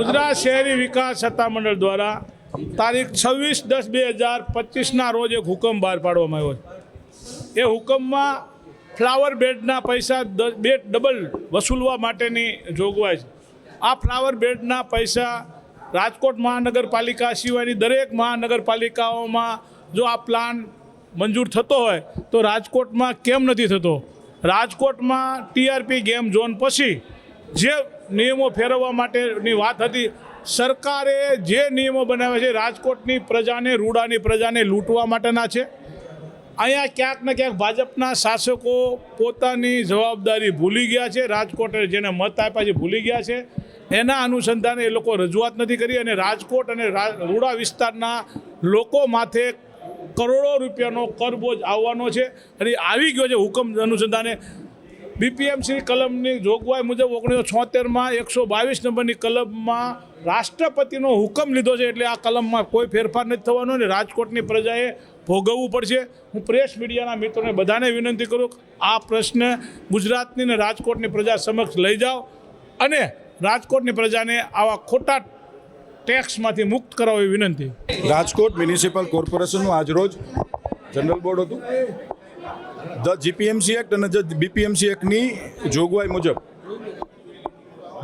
ગુજરાત શહેરી વિકાસ સત્તામંડળ દ્વારા તારીખ છવ્વીસ દસ બે હજાર પચીસના રોજ એક હુકમ બહાર પાડવામાં આવ્યો એ હુકમમાં ફ્લાવર બેડના પૈસા બે ડબલ વસૂલવા માટેની જોગવાઈ છે. આ ફ્લાવર બેડના પૈસા રાજકોટ મહાનગરપાલિકા સિવાયની દરેક મહાનગરપાલિકાઓમાં જો આ પ્લાન મંજૂર થતો હોય તો રાજકોટમાં કેમ નથી થતો? રાજકોટમાં ટીઆરપી ગેમ ઝોન પછી જે નિયમો ફેરવવા માટેની વાત હતી, સરકારે જે નિયમો બનાવ્યા છે, રાજકોટની પ્રજાને, રૂડાની પ્રજાને લૂંટવા માટેના છે. અહીંયા ક્યાંક ને ક્યાંક ભાજપના શાસકો પોતાની જવાબદારી ભૂલી ગયા છે, રાજકોટે જેને મત આપ્યા છે ભૂલી ગયા છે. એના અનુસંધાને એ લોકો રજૂઆત નથી કરી અને રાજકોટ અને રૂડા વિસ્તારના લોકો માથે કરોડો રૂપિયાનો કરબોજ આવવાનો છે. અને આવી ગયો છે હુકમ અનુસંધાને બીપીએમસી કલમની જોગવાઈ મુજબ ઓગણીસો છોતેરમાં એકસો બાવીસ નંબરની કલમમાં રાષ્ટ્રપતિનો હુકમ લીધો છે એટલે આ કલમમાં કોઈ ફેરફાર નથી થવાનો અને રાજકોટની પ્રજાએ ભોગવવું પડશે. હું પ્રેસ મીડિયાના મિત્રોને બધાને વિનંતી કરું આ પ્રશ્ન ગુજરાતની ને રાજકોટની પ્રજા સમક્ષ લઈ જાઓ અને રાજકોટની પ્રજાને આવા ખોટા ટેક્સમાંથી મુક્ત કરાવવી વિનંતી. રાજકોટ મ્યુનિસિપલ કોર્પોરેશનનું આજરોજ જનરલ બોર્ડ હતું. ધ જીપીએમસી એક્ટ અને ધ બીપીએમસી એક્ટની જોગવાઈ મુજબ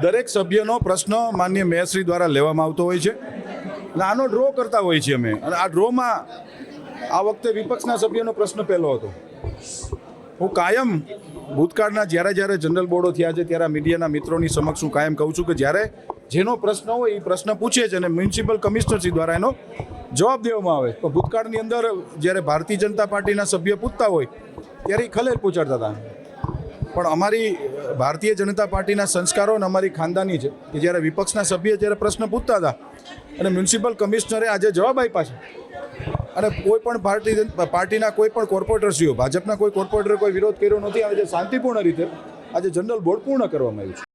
દરેક સભ્યનો પ્રશ્ન માન્ય મેયરશ્રી દ્વારા લેવામાં આવતો હોય છે અને આનો ડ્રો કરતા હોય છીએ અમે. અને આ ડ્રોમાં આ વખતે વિપક્ષના સભ્યનો પ્રશ્ન પહેલો હતો. હું કાયમ ભૂતકાળના જ્યારે જ્યારે જનરલ બોર્ડો થયા છે ત્યારે મીડિયાના મિત્રોની સમક્ષ હું કાયમ કહું છું કે જ્યારે જેનો પ્રશ્ન હોય એ પ્રશ્ન પૂછે છે અને મ્યુનિસિપલ કમિશનરશ્રી દ્વારા એનો જવાબ દેવામાં આવે. તો ભૂતકાળની અંદર જ્યારે ભારતીય જનતા પાર્ટીના સભ્ય પૂછતા હોય, ત્યારે એ ખલેલ પહોંચાડતા હતા. પણ અમારી ભારતીય જનતા પાર્ટીના સંસ્કારો અને અમારી ખાનદાની છે, કે જ્યારે વિપક્ષના સભ્ય જ્યારે પ્રશ્ન પૂછતા હતા, અને મ્યુનિસિપલ કમિશનરે આજે જવાબ આપ્યા છે. અને કોઈ પણ ભારતીય પાર્ટીના કોઈ પણ કોર્પોરેટરશ્રીઓ ભાજપના કોઈ કોર્પોરેટરે કોઈ વિરોધ કર્યો નથી આજે શાંતિપૂર્ણ રીતે આજે જનરલ બોર્ડ પૂર્ણ કરવામાં આવ્યું